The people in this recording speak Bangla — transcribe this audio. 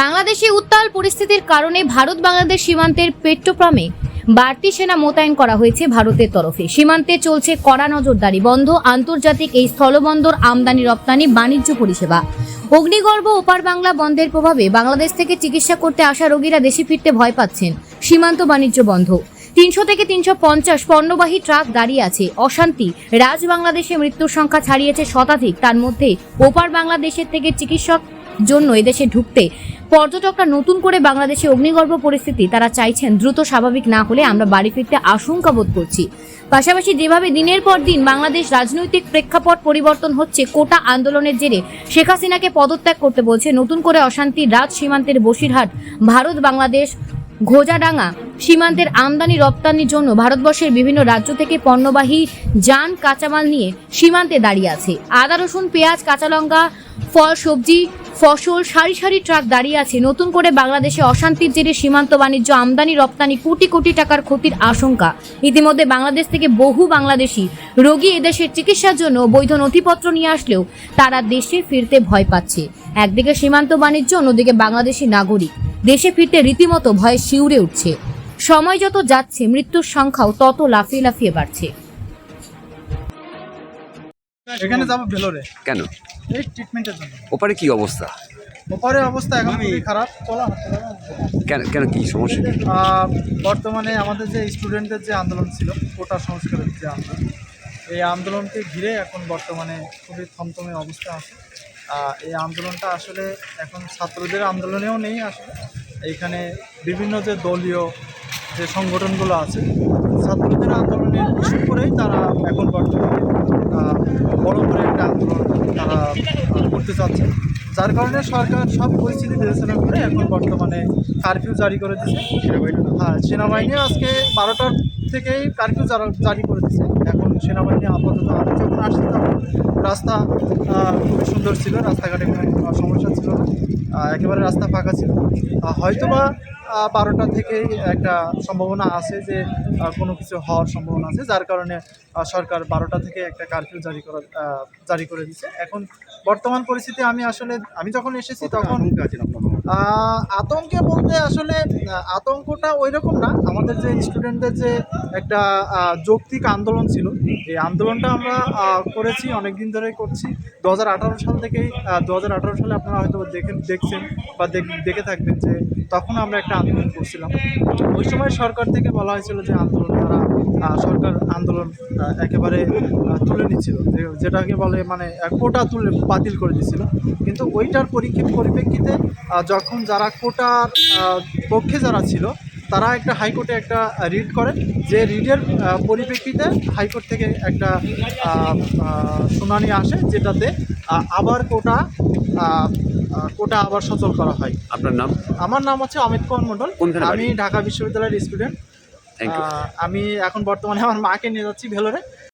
বাংলাদেশে উত্তাল পরিস্থিতির কারণে ভারত বাংলাদেশ সীমান্তের পেট্রোপ্রামে বাড়তি সেনা মোতায়েন করা হয়েছে ভারতের তরফে। সীমান্তে চলছে কড়া নজরদারি বন্ধ, আন্তর্জাতিক এই স্থলবন্দর আমদানি রপ্তানি বাণিজ্য পরিষেবা। অগ্নিগর্ভ ওপার বাংলা বন্ধের প্রভাবে বাংলাদেশ থেকে চিকিৎসা করতে আসা রোগীরা দেশে ফিরতে ভয় পাচ্ছেন। সীমান্ত বাণিজ্য বন্ধ। তিনশো থেকে তিনশো পঞ্চাশ পণ্যবাহী ট্রাক দাঁড়িয়ে আছে। অশান্তি। রাজ বাংলাদেশে মৃত্যুর সংখ্যা ছাড়িয়েছে শতাধিক। তার মধ্যে ওপার বাংলাদেশের থেকে চিকিৎসক জন্য এদেশে ঢুকতে। পর্যটকরা নতুন করে বাংলাদেশে অগ্নিগর্ভ পরিস্থিতি তারা চাইছেন দ্রুত স্বাভাবিক না হলে আমরা বাড়ি ফিরতে আশঙ্কা বোধ করছি। পাশাপাশি যেভাবে দিনের পর দিন বাংলাদেশ রাজনৈতিক প্রেক্ষাপট পরিবর্তন হচ্ছে, কোটা আন্দোলনের জেরে শেখ হাসিনাকে পদত্যাগ করতে বলছে নতুন করে অশান্তি রাজ সীমান্তের বসিরহাট। ভারত বাংলাদেশ ঘোজাডাঙ্গা সীমান্তের আমদানি রপ্তানির জন্য ভারতবর্ষের বিভিন্ন রাজ্য থেকে পণ্যবাহী যান কাঁচামাল নিয়ে সীমান্তে দাঁড়িয়ে আছে। আদা, রসুন, পেঁয়াজ, কাঁচা লঙ্কা, ফল, সবজি, ফসল, সারি সারি ট্রাক দাঁড়িয়ে আছে। নতুন করে বাংলাদেশে অশান্তির জেরে সীমান্ত বাণিজ্য আমদানি রপ্তানি কোটি কোটি টাকার ক্ষতির আশঙ্কা। ইতিমধ্যে বাংলাদেশ থেকে বহু বাংলাদেশি রোগী এদেশের চিকিৎসার জন্য বৈধ নথিপত্র নিয়ে আসলেও তারা দেশে ফিরতে ভয় পাচ্ছে। একদিকে সীমান্ত বাণিজ্য, অন্যদিকে বাংলাদেশি নাগরিক। দেশে ফিরতে রীতিমতো ভয়ে শিউরে উঠছে। সময় যত যাচ্ছে মৃত্যুর সংখ্যাও তত লাফিয়ে লাফিয়ে বাড়ছে। এখানে যাব ভেলোরে। কেন? এই ট্রিটমেন্টের জন্য। ওপারে কি অবস্থা? ওপারে অবস্থা এখন খুবই খারাপ। চলো। কেন কেন কি সমস্যা? বর্তমানে আমাদের যে স্টুডেন্টদের যে আন্দোলন ছিল কোটা সংস্কারের যে আন্দোলন এই আন্দোলনকে ঘিরে এখন বর্তমানে খুবই থমথমে অবস্থা আছে। এই আন্দোলনটা আসলে এখন ছাত্রদের আন্দোলনেও নেই আসলে। এইখানে বিভিন্ন যে দলীয় যে সংগঠনগুলো আছে ছাত্রদের আন্দোলনের ইস্যু করেই তারা এখন বর্তমানে বড় করে একটা আন্দোলন তারা করতে চাচ্ছে। যার কারণে সরকার সব পরিস্থিতি বিবেচনা করে এখন বর্তমানে কারফিউ জারি করে দিচ্ছে হ্যাঁ সেনাবাহিনী আজকে বারোটার থেকেই কারফিউ জারি করে দিচ্ছে এখন সেনাবাহিনী আপাতত আমি যখন আসছি তখন রাস্তা খুবই সুন্দর ছিল, রাস্তাঘাটে কোনো সমস্যা ছিল না একেবারে রাস্তা ফাঁকা ছিল। হয়তোবা বারোটা থেকেই একটা সম্ভাবনা আছে যে কোনো কিছু হওয়ার সম্ভাবনা আছে, যার কারণে সরকার বারোটা থেকে একটা কারফিউ জারি করা জারি করে দিচ্ছে এখন বর্তমান পরিস্থিতি আমি আসলে, আমি যখন এসেছি তখন আতঙ্কে বলতে আসলে আতঙ্কটা ওই রকম না। আমাদের যে স্টুডেন্টদের যে একটা যৌক্তিক আন্দোলন ছিল, এই আন্দোলনটা আমরা করেছি অনেক দিন ধরেই করছি। দু হাজার আঠারো সাল থেকেই দু হাজার আঠারো সালে আপনারা হয়তো দেখেন দেখছেন বা দেখে থাকবেন যে তখন আমরা একটা আন্দোলন করছিলাম। ওই সময় সরকার থেকে বলা হয়েছিল যে আন্দোলন তারা সরকার আন্দোলন একেবারে তুলে নিচ্ছিল। যেটাকে বলে মানে কোটা তুলে বাতিল করে দিচ্ছিল। কিন্তু ওইটার পরীক্ষিত পরিপ্রেক্ষিতে যখন যারা কোটার পক্ষে যারা ছিল তারা একটা হাইকোর্টে একটা রিড করে। যে রিডের পরিপ্রেক্ষিতে হাইকোর্ট থেকে একটা শুনানি আসে যেটাতে আবার কোটা কোটা আবার সচল করা হয়। আপনার নাম? আমার নাম হচ্ছে অমিত কুমার মণ্ডল। আমি ঢাকা বিশ্ববিদ্যালয়ের স্টুডেন্ট। আমি এখন বর্তমানে আমার মাকে নিয়ে যাচ্ছি ভেলোরে।